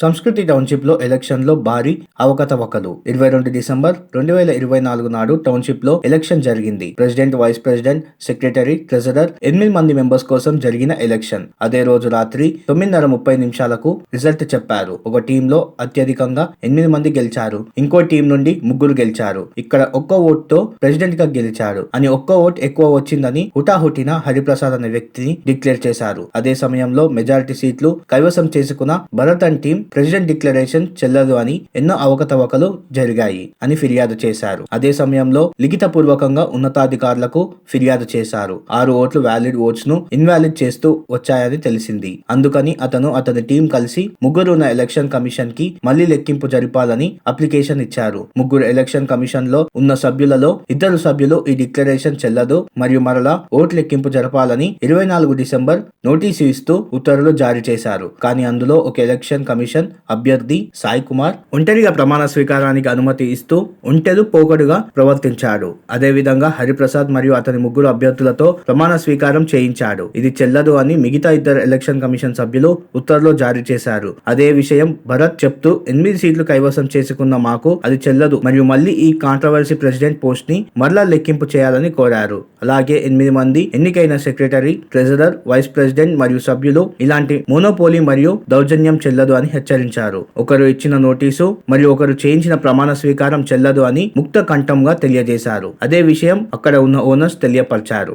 సంస్కృతి టౌన్షిప్లో ఎలక్షన్లో భారీ అవకతవకలు. ఇరవై రెండు డిసెంబర్ రెండు వేల ఇరవై నాలుగు నాడు టౌన్షిప్లో ఎలక్షన్ జరిగింది. President vice president secretary treasurer ఎనిమిది మంది మెంబర్స్ కోసం జరిగిన ఎలక్షన్. అదే రోజు రాత్రి తొమ్మిదిన్నర ముప్పై నిమిషాలకు రిజల్ట్ చెప్పారు. ఒక టీంలో అత్యధికంగా ఎనిమిది మంది గెలిచారు. ఇంకో టీం నుండి ముగ్గురు గెలిచారు. ఇక్కడ ఒక్క ఓట్తో ప్రెసిడెంట్గా గెలిచాడు అని ఒక్క ఓట్ ఎక్కువ వచ్చిందని హుటాహుటిన హరిప్రసాద్ అనే వ్యక్తిని డిక్లేర్ చేశారు. అదే సమయంలో మెజారిటీ సీట్లు కైవసం చేసుకున్న Bharat and team president declaration చెల్లదు అని ఎన్నో అవకతవకలు జరిగాయి అని ఫిర్యాదు చేశారు. అదే సమయంలో లిఖిత పూర్వకంగా ఉన్నతాధికారులకు ఫిర్యాదు చేశారు. ఆరు ఓట్లు వ్యాలిడ్ ఓట్స్ను ఇన్వాలిడ్ చేస్తూ వచ్చాయని తెలిసింది. అందుకని అతను అతని టీం కలిసి ముగ్గురు ఉన్న ఎలక్షన్ కమిషన్కి మళ్ళీ లెక్కింపు జరిపాలని అప్లికేషన్ ఇచ్చారు. ముగ్గురు ఎలక్షన్ కమిషన్లో ఉన్న సభ్యులలో ఇద్దరు సభ్యులు ఈ డిక్లరేషన్ చెల్లదు మరియు మరలా ఓట్ లెక్కింపు జరపాలని ఇరవై నాలుగు డిసెంబర్ నోటీసు ఇస్తూ ఉత్తర్వులు జారీ చేశారు. కానీ అందులో ఒక ఎలక్షన్ కమిషన్ అభ్యర్థి సాయి కుమార్ ఒంటరిగా ప్రమాణ స్వీకారానికి అనుమతి ఇస్తూ ఒంటెలు పోకడుగా ప్రవర్తించాడు. అదేవిధంగా హరిప్రసాద్ మరియు అతని ముగ్గురు అభ్యర్థులతో ప్రమాణ స్వీకారం చేయించాడు. ఇది చెల్లదు అని మిగతా ఇద్దరు ఎలక్షన్ కమిషన్ సభ్యులు ఉత్తర్వులు జారీ చేశారు. అదే విషయం భరత్ చెప్తూ ఎనిమిది సీట్లు కైవసం చేసుకున్న మాకు అది చెల్లదు మరియు మళ్ళీ ఈ కాంట్రవర్సీ ప్రెసిడెంట్ పోస్ట్ని మరలా లెక్కింపు చేయాలని కోరారు. అలాగే ఎనిమిది మంది ఎన్నికైన సెక్రటరీ ట్రెజరర్ వైస్ ప్రెసిడెంట్ మరియు సభ్యులు ఇలాంటి మోనోపోలీ మరియు దౌర్జన్యం చెల్లదు అని హెచ్చరించారు హెచ్చరించారు ఒకరు ఇచ్చిన నోటీసు మరియు ఒకరు చేయించిన ప్రమాణ స్వీకారం చెల్లదు అని ముక్త కంఠంగా తెలియజేశారు. అదే విషయం అక్కడ ఉన్న ఓనర్స్ తెలియపరిచారు.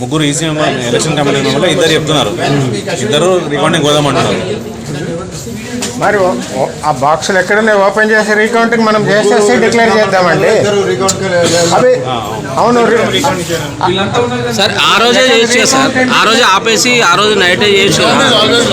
ముగ్గురు ఈసీ ఎలక్షన్ కమిటీ ఇద్దరు చెప్తున్నారు. ఇద్దరు రికార్డింగ్ పోదామంటున్నారు మరి ఆ బాక్సులు ఎక్కడనే ఓపెన్ చేసి రీకౌంటింగ్ మనం చేసేసి డిక్లేర్ చేద్దామండి. అవి అవును సార్ ఆ రోజే చేయొచ్చు సార్? ఆ రోజే ఆపేసి ఆ రోజు నైటే చేయొచ్చు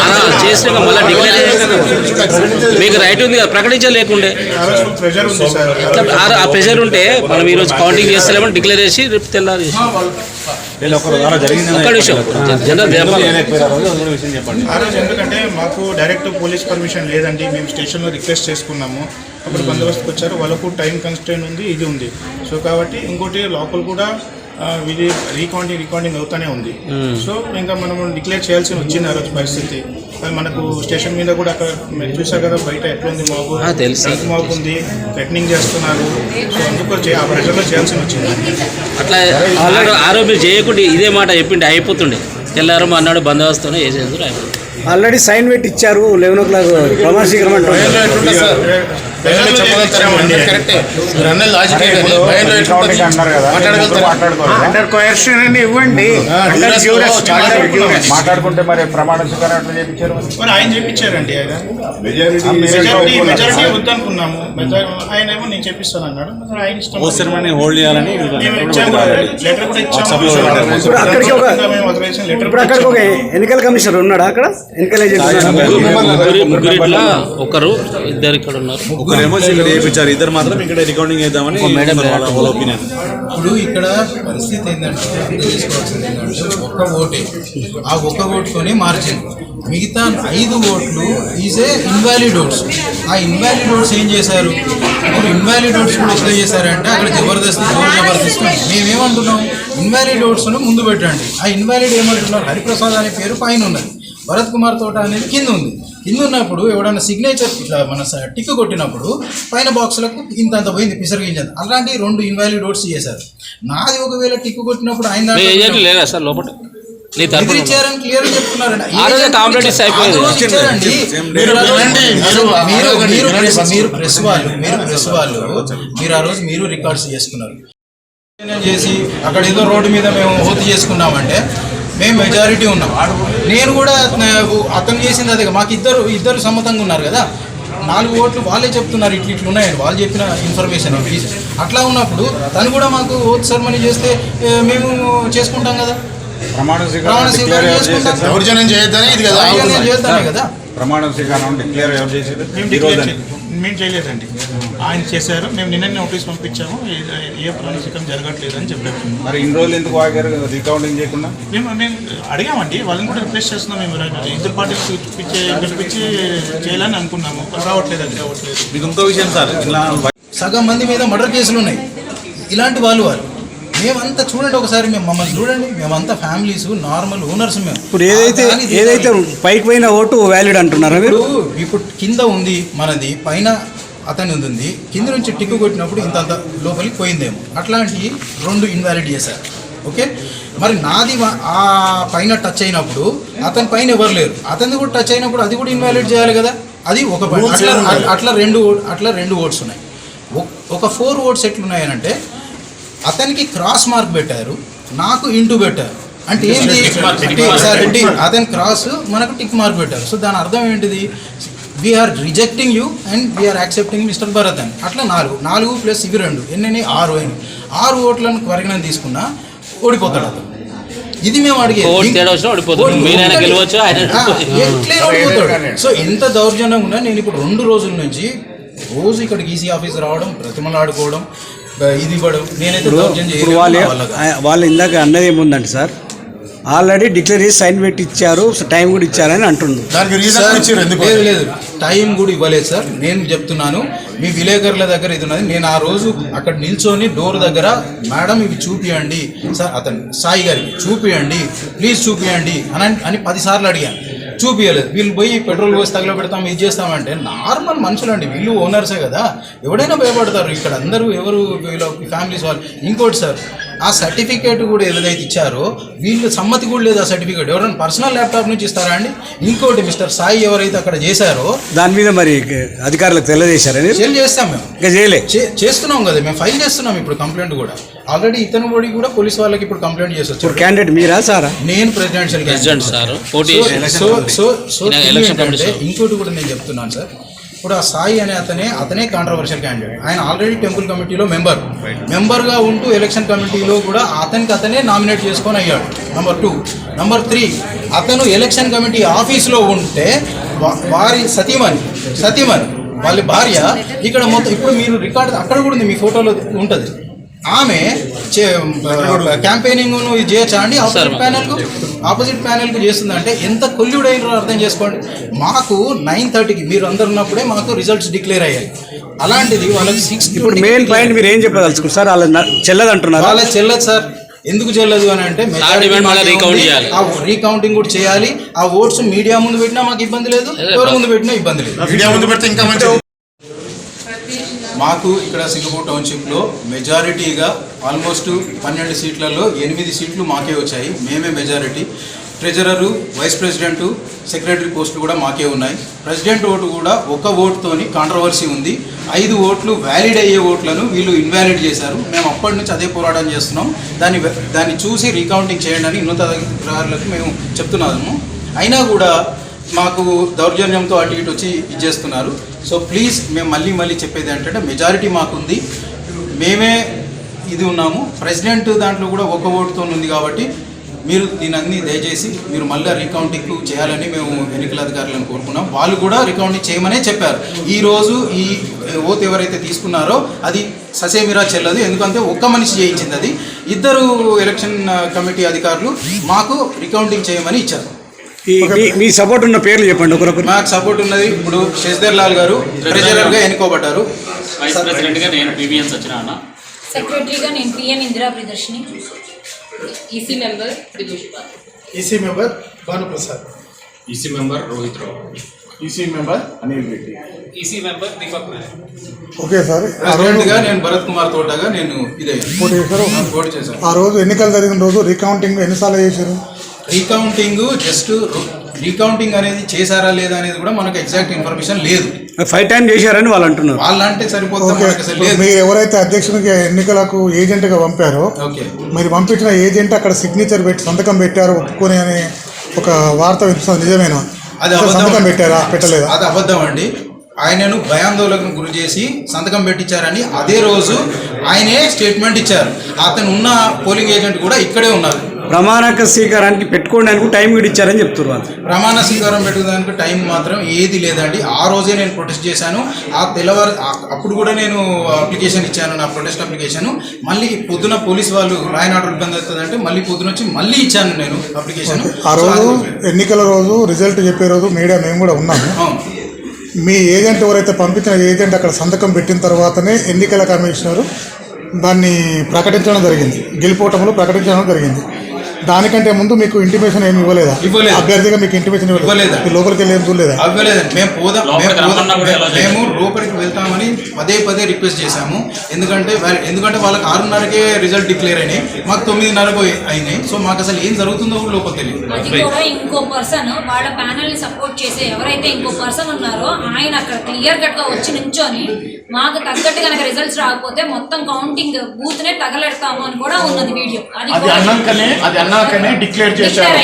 అలా చేసినాక మళ్ళీ డిక్లేర్ మీకు రైట్ ఉంది కదా? ప్రకటించలేకుండే ఆ ప్రెషర్ సార్ ఆ ప్రెషర్ ఉంటే మనం ఈరోజు కౌంటింగ్ చేస్తలేమని డిక్లేర్ చేసి రేపు తెల్లారి ఆ రోజు ఎందుకంటే మాకు డైరెక్ట్ పోలీస్ పర్మిషన్ లేదండి. మేము స్టేషన్లో రిక్వెస్ట్ చేసుకున్నాము. అప్పుడు బందోబస్తుకు వచ్చారు. వాళ్ళకు టైం కన్స్టెంట్ ఉంది ఇది ఉంది. సో కాబట్టి ఇంకోటి లోపల కూడా ఇది రీకౌంటింగ్ రికౌంటింగ్ అవుతానే ఉంది. సో ఇంకా మనం డిక్లేర్ చేయాల్సి వచ్చింది ఆ రోజు పరిస్థితి. మనకు స్టేషన్ మీద కూడా అక్కడ మీరు చూసారు కదా బయట ఎట్లుంది మాకు ఆ, తెలుసు. మాకు ఉంది థ్రెటనింగ్ చేస్తున్నారు. సో అందుకు ఆ ప్రెషర్లో చేయాల్సి వచ్చింది. అట్లా ఆల్రెడీ ఆ రోజు మీరు చేయకుండా ఇదే మాట చెప్పిండి అయిపోతుండే. తెల్లారు అన్నాడు బందోబస్తునే చేసేందుకు అయిపోతుంది ఆల్రెడీ సైన్ పెట్టి ఇచ్చారు లెవెన్ ఓ క్లాక్ ప్రమాణ స్వీకారం ఇవ్వండి. మాట్లాడుకుంటే మరి ప్రమాణ స్వీకారం చేయించారు మరి ఆయన చెప్పించారండి ఆయన. మెజారిటీ మెజారిటీ మెజారిటీ వద్దనుకున్నాము. మెజారిటీ ఆయన ఏమో నేను చెప్పిస్తాను అన్నాడు మరి ఆయన ఇష్టం ఓ సెరమనీ హోల్డ్ చేయాలని లెటర్ కూడా ఇచ్చాము. ఎన్నికల కమిషనర్ ఉన్నాడా అక్కడ? ఎన్నికల ఒకరు ఇద్దరు ఇక్కడ ఉన్నారు. ఒకరేమో చేయించారు ఇద్దరు మాత్రం ఇక్కడ రికార్డింగ్ చేద్దామని వాళ్ళ ఒపీనియన్ ఇప్పుడు ఇక్కడ పరిస్థితి ఏంటంటే తెలుసుకోవాల్సింది ఏంటంటే ఒక్క ఓటే. ఆ ఒక్క ఓటుతోనే మార్జిన్ మిగతా ఐదు ఓట్లు ఈజ్ ఏ ఇన్వాలిడ్ ఓట్స్ ఆ ఇన్వాలిడ్ ఓట్స్ ఏం చేశారు? ఇప్పుడు ఇన్వాలిడ్ ఓట్స్ కూడా ఎట్లా చేశారంటే అక్కడ జబర్దస్త్ జోరు జబర్దస్త్. మేమేమంటున్నాం? ఇన్వాలిడ్ ఓట్స్ను ముందు పెట్టండి. ఆ ఇన్వాలిడ్ ఏమంటున్నారు? హరిప్రసాద్ అనే పేరు పైన ఉన్నది. భరత్ కుమార్ తోట అనేది కింద ఉంది. కింద ఉన్నప్పుడు ఎవడన్నా సిగ్నేచర్ ఇట్లా మన టిక్ కొట్టినప్పుడు పైన బాక్సులకు ఇంత అంత పోయింది పిసరగించదు. అలాంటి రెండు ఇన్వాలిడ్ ఓట్స్ చేశారు. నాది ఒకవేళ టిక్ కొట్టినప్పుడు ఆయన సార్ లోపల? మీరు ప్రెస్ వాళ్ళు మీరు ప్రెస్ వాళ్ళు మీరు ఆ రోజు మీరు రికార్డ్స్ చేసుకున్నారు. చేసి అక్కడ ఏదో రోడ్డు మీద మేము హోతి చేసుకున్నామంటే మేము మెజారిటీ ఉన్నాం. నేను కూడా అతను- చేసింది అదే మాకు ఇద్దరు ఇద్దరు సమ్మతంగా ఉన్నారు కదా. నాలుగు ఓట్లు వాళ్ళే చెప్తున్నారు ఇట్లు ఇట్లు ఉన్నాయని. వాళ్ళు చెప్పిన ఇన్ఫర్మేషన్. అట్లా ఉన్నప్పుడు తను కూడా మాకు ఓత్ సెరమనీ చేస్తే మేము చేసుకుంటాం కదా. ప్రమాణ ప్రమాణ స్వీకారం చేసుకుంటాం. దౌర్జన్యం చేయొద్దని ఇది కదా కదా. ప్రమాణ స్వీకారం డిక్లేర్ ఎవరు చేశారు? మేము డిక్లేర్ చేయలేదండి. ఆయన చేశారు. మేము నిన్న నోటీస్ పంపించాము. ఏ- ఏ ప్రణాళికం జరగట్లేదు అని చెప్పారు. మరి ఇన్ని రోజులు ఎందుకు ఆగారు? రీకౌంటింగ్ చేయకుండా? మేము మేము అడిగామండి. వాళ్ళని కూడా రిక్వెస్ట్ చేస్తున్నాం మేము ఇద్దరు పార్టీలు పిలిపించే పిలిపించి చేయాలని అనుకున్నాము. రావట్లేదు అది రావట్లేదు మీకు ఇంకో విషయం సార్. ఇలా సగం మంది మీద మర్డర్ కేసులు ఉన్నాయి. ఇలాంటి వాళ్ళు వాళ్ళు మేమంతా చూడండి ఒకసారి మేము మమ్మల్ని చూడండి. మేమంతా ఫ్యామిలీస్ నార్మల్ ఓనర్స్ మేము. ఇప్పుడు ఏదైతే ఏదైతే పైకి పోయిన ఓటు వ్యాలిడ్ అంటున్నారా మీరు? ఇప్పుడు ఇప్పుడు కింద ఉంది మనది పైన అతని ఉంది కింద నుంచి టిక్కు కొట్టినప్పుడు ఇంత అంత లోపలికి పోయిందేమో. అట్లాంటి రెండు ఇన్వాలిడ్ చేశారు. ఓకే? మరి నాది ఆ పైన టచ్ అయినప్పుడు అతని పైన ఎవరు లేరు? అతనిది కూడా టచ్ అయినప్పుడు అది కూడా ఇన్వాలిడ్ చేయాలి కదా? అది ఒక. అట్లా అట్లా రెండు అట్లా రెండు ఓట్స్ ఉన్నాయి. ఒక్- ఒక ఫోర్ ఓట్స్ ఎట్లున్నాయనంటే అతనికి క్రాస్ మార్క్ పెట్టారు నాకు ఇంటూ పెట్టారు. అంటే ఏంటి? అంటే సార్ ఏంటి? అతని క్రాస్ మనకు టిక్ మార్క్ పెట్టారు. సో దాని అర్థం ఏంటిది? We're rejecting you and we're accepting mister Bharat అని అట్లా నాలుగు నాలుగు ప్లస్ ఇవి రెండు ఎన్ని ఆరు అయినాయి. ఆరు ఓట్లను పరిగణన తీసుకున్నా ఓడిపోతాడు అతను. ఇది మేము అడిగే ఓటు తేడా వచ్చినా ఓడిపోతాడు. మీరైనా గెలవచ్చు, ఆయన ఎట్లయినా ఓడిపోతాడు. సో ఎంత దౌర్జన్యం ఉన్నా నేను ఇప్పుడు రెండు రోజుల నుంచి రోజు ఇక్కడికి ఈసీ ఆఫీస్ రావడం ప్రతిమలాడుకోవడం ఇది ఇవ్వడం. నేనైతే ఇప్పుడు దౌర్జన్యం ఇప్పుడు చేయలేను, వాళ్ళు. వాళ్ళు ఇందాక అన్నది ఏముందంటే సార్? ఆల్రెడీ డిక్లేర్ చేసి సైన్ పెట్టి ఇచ్చారు టైం కూడా ఇచ్చారని అంటున్నారు దానికి సార్, లేదు లేదు. టైం కూడా ఇవ్వలేదు సార్. నేను చెప్తున్నాను మీ విలేకరుల దగ్గర ఇది ఉన్నది. నేను ఆ రోజు అక్కడ నిల్చొని డోర్ దగ్గర మేడం ఇవి చూపియండి. సార్ అతను సాయి గారికి చూపియండి ప్లీజ్ చూపియండి అని అని పదిసార్లు అడిగాను. చూపించలేదు వీళ్ళు పోయి పెట్రోల్ పోసి తగల పెడతాం ఇది చేస్తామంటే నార్మల్ మనుషులు అండి వీళ్ళు ఓనర్సే కదా. ఎవడైనా భయపడతారు. ఇక్కడ అందరూ ఎవరు వీళ్ళ ఫ్యామిలీస్ వాళ్ళు. ఇంకోటి సార్ ఆ సర్టిఫికేట్ కూడా ఏదైతే ఇచ్చారో వీళ్ళు సమ్మతి కూడా లేదు ఆ సర్టిఫికేట్. ఎవరైనా పర్సనల్ ల్యాప్టాప్ నుంచి ఇస్తారా అండి? ఇంకోటి మిస్టర్ సాయి ఎవరైతే అక్కడ చేశారో దాని మీద మరి అధికారులకు తెలియజేశారని సేల్ చేస్తాం మేము. ఇంకా చేయలే. చేస్తున్నాం కదా మేము ఫైల్ చేస్తున్నాం ఇప్పుడు కంప్లైంట్ కూడా. ఆల్రెడీ ఇతను కూడా కూడా పోలీస్ వాళ్ళకి ఇప్పుడు కంప్లైంట్ చేసి ఇప్పుడు వచ్చారు క్యాండిడేట్ మీరా సారా? నేను presidential president sir. So so so. ఇంకోటి కూడా నేను చెప్తున్నాను సార్. ఇప్పుడు ఆ సాయి అనే అతనే అతనే కాంట్రవర్షియల్ క్యాండిడేట్ ఆయన ఆల్రెడీ టెంపుల్ కమిటీలో మెంబర్ మెంబర్గా ఉంటూ ఎలక్షన్ కమిటీలో కూడా అతనికి అతనే నామినేట్ చేసుకొని అయ్యాడు. నంబర్ టూ నంబర్ త్రీ అతను ఎలక్షన్ కమిటీ ఆఫీస్లో ఉంటే వారి సతీమణి సతీమణి వాళ్ళ భార్య ఇక్కడ మొత్తం ఇప్పుడు మీరు రికార్డ్ అక్కడ కూడా ఉంది మీ ఫోటోలో ఉంటుంది. ఆమె క్యాంపెయినింగ్ ఇది చేయొచ్చా అండి? ఆపోజిట్ ప్యానెల్కు ఆపోజిట్ ప్యానెల్కు చేస్తుందంటే ఎంత కొల్లుడైనరో అర్థం చేసుకోండి. మాకు నైన్ థర్టీకి మీరు అందరు ఉన్నప్పుడే మాకు రిజల్ట్స్ డిక్లేర్ అయ్యాయి. అలాంటిది వాళ్ళకి సిక్స్ ఇప్పుడు మెయిన్ పాయింట్ మీరు ఏం చెప్పదలుచుకున్నారు సార్ వాళ్ళ చెల్లదు అంటున్నారా. వాళ్ళ చెల్లదు సార్. ఎందుకు చెల్లదు అని అంటే. ఆ రీకౌంటింగ్ కూడా చేయాలి. ఆ ఓట్స్ మీడియా ముందు పెట్టినా మాకు ఇబ్బంది లేదు. ఎవరి ముందు పెట్టినా ఇబ్బంది లేదు మీడియా ముందు పెడితే ఇంకా మంచి మాకు ఇక్కడ సింగపూర్ టౌన్షిప్లో మెజారిటీగా ఆల్మోస్ట్ పన్నెండు సీట్లలో ఎనిమిది సీట్లు మాకే వచ్చాయి. మేమే majority. Treasurer vice president secretary పోస్టులు కూడా మాకే ఉన్నాయి. ప్రెసిడెంట్ ఓటు కూడా ఒక ఓటుతోని కాంట్రవర్సీ ఉంది. ఐదు ఓట్లు వ్యాలిడ్ అయ్యే ఓట్లను వీళ్ళు ఇన్వాలిడ్ చేశారు. మేము అప్పటి నుంచి అదే పోరాటం చేస్తున్నాం. దాన్ని దాన్ని చూసి రీకౌంటింగ్ చేయండి అని ఉన్నతాధికారులకు మేము చెప్తున్నాము. అయినా కూడా మాకు దౌర్జన్యంతో అటు ఇటు వచ్చి ఇచ్చేస్తున్నారు. సో ప్లీజ్ మేము మళ్ళీ మళ్ళీ చెప్పేది ఏంటంటే మెజారిటీ మాకుంది. మేమే ఇది ఉన్నాము. ప్రెసిడెంట్ దాంట్లో కూడా ఒక ఓటుతో ఉంది కాబట్టి మీరు దీని అన్ని దయచేసి మీరు మళ్ళీ రీకౌంటింగ్ చేయాలని మేము ఎన్నికల అధికారులను కోరుకున్నాం. వాళ్ళు కూడా రీకౌంటింగ్ చేయమనే చెప్పారు. ఈరోజు ఈ ఓత్ ఎవరైతే తీసుకున్నారో అది ససేమిరా చెల్లదు. ఎందుకంటే ఒక్క మనిషి చేయించింది అది. ఇద్దరు ఎలక్షన్ కమిటీ అధికారులు మాకు రికౌంటింగ్ చేయమని ఇచ్చారు. మీ- మీ సపోర్ట్ ఉన్న పేర్లు చెప్పండి ఒకరొకరు. మాకు సపోర్ట్ ఉన్నది ఇప్పుడు శశిధర్ లాల్ గారు ట్రెజరర్గా ఎన్నుకోబడ్డారు వైస్ ప్రెసిడెంట్గా నేను పీవీఎన్ సత్యనారాయణ సెక్రటరీగా నేను PN Indira Priyadarshini EC member EC member Bhanuprasad EC member Rohit Rao EC member Anil Reddy EC member Deepak okay sir ప్రెసిడెంట్గా నేను భరత్ కుమార్ తోటగా నేను ఇదే పోటీ చేశారు. పోటీ చేశాను. ఆ రోజు ఎన్నికలు జరిగిన రోజు రీకౌంటింగ్ ఎన్నిసార్లు చేశారు? రీకౌంటింగ్ జస్ట్ రీకౌంటింగ్ అనేది చేశారా లేదా అనేది కూడా మనకు ఎగ్జాక్ట్ ఇన్ఫర్మేషన్ లేదు. ఫైవ్ టైం చేశారని వాళ్ళు అంటున్నారు. సరిపోతుంది అసలు ఇప్పుడు లేదు మీరు ఎవరైతే అధ్యక్షునికి ఎన్నికలకు ఏజెంట్గా పంపారో ఓకే. మీరు పంపించిన ఏజెంట్ అక్కడ సిగ్నేచర్ పెట్టి సంతకం పెట్టారు ఒప్పుకొని అని ఒక వార్త వినిపిస్తుంది నిజమేనా? అది సంతకం పెట్టారా పెట్టలేదా? అది అబద్ధం అండి. ఆయనను భయాందోళనకు గురి చేసి సంతకం పెట్టించారని అదే రోజు ఆయనే స్టేట్మెంట్ ఇచ్చారు. అతను ఉన్న పోలింగ్ ఏజెంట్ కూడా ఇక్కడే ఉన్నారు. ప్రమాణక స్వీకారానికి పెట్టుకోవడానికి టైం కూడా ఇచ్చారని చెప్తున్నారు వాళ్ళు. ప్రమాణ స్వీకారం పెట్టుకోవడానికి టైం మాత్రం ఏది లేదండి. ఆ రోజే నేను ప్రొటెస్ట్ చేశాను. ఆ తెల్లవారు అప్పుడు కూడా నేను అప్లికేషన్ ఇచ్చాను నా ప్రొటెస్ట్ అప్లికేషన్. మళ్ళీ పొద్దున పోలీస్ వాళ్ళు రాయన్ ఆర్డర్ ఇబ్బంది అవుతుందంటే మళ్ళీ పొద్దున వచ్చి మళ్ళీ ఇచ్చాను నేను అప్లికేషన్. ఆ రోజు ఎన్నికల రోజు రిజల్ట్ చెప్పే రోజు మీడియా మేము కూడా ఉన్నాము. మీ ఏజెంట్ ఎవరైతే పంపించిన ఏజెంట్ అక్కడ సంతకం పెట్టిన తర్వాతనే ఎన్నికల కమిషనర్ దాన్ని ప్రకటించడం జరిగింది. గెలుపోవటంలో ప్రకటించడం జరిగింది. దానికంటే ముందు మీకు ఇంటిమేషన్ ఏమి ఇవ్వలేదా? ఇవ్వలేదు. అభ్యర్థిగా మీకు ఇంటిమేషన్ ఇవ్వలేదు. లోపలికి వెళ్ళి ఏం చూడలేదా? అవ్వలేదండి మేము పోదాం. మేము లోపలికి లోపలికి వెళ్తామని పదే పదే రిక్వెస్ట్ చేశాము. ఎందుకంటే ఎందుకంటే వాళ్ళకి ఆరున్నరకే రిజల్ట్ డిక్లేర్ అయినాయి. మాకు తొమ్మిదిన్నరకు అయినాయి. సో మాకు అసలు ఏం జరుగుతుందో కూడా లోపల తెలియదు ఇంకో పర్సన్ వాళ్ళ ప్యానల్ని సపోర్ట్ చేసే ఎవరైతే ఇంకో పర్సన్ ఉన్నారో ఆయన అక్కడ క్లియర్ కట్గా వచ్చి నించొని మాకు తగ్గట్టు కనుక రిజల్ట్స్ రాకపోతే మొత్తం కౌంటింగ్ బూత్ నే తగలెడతాము అని కూడా ఉన్నది వీడియో. అది అన్నాకనే డిక్లేర్ చేశారు.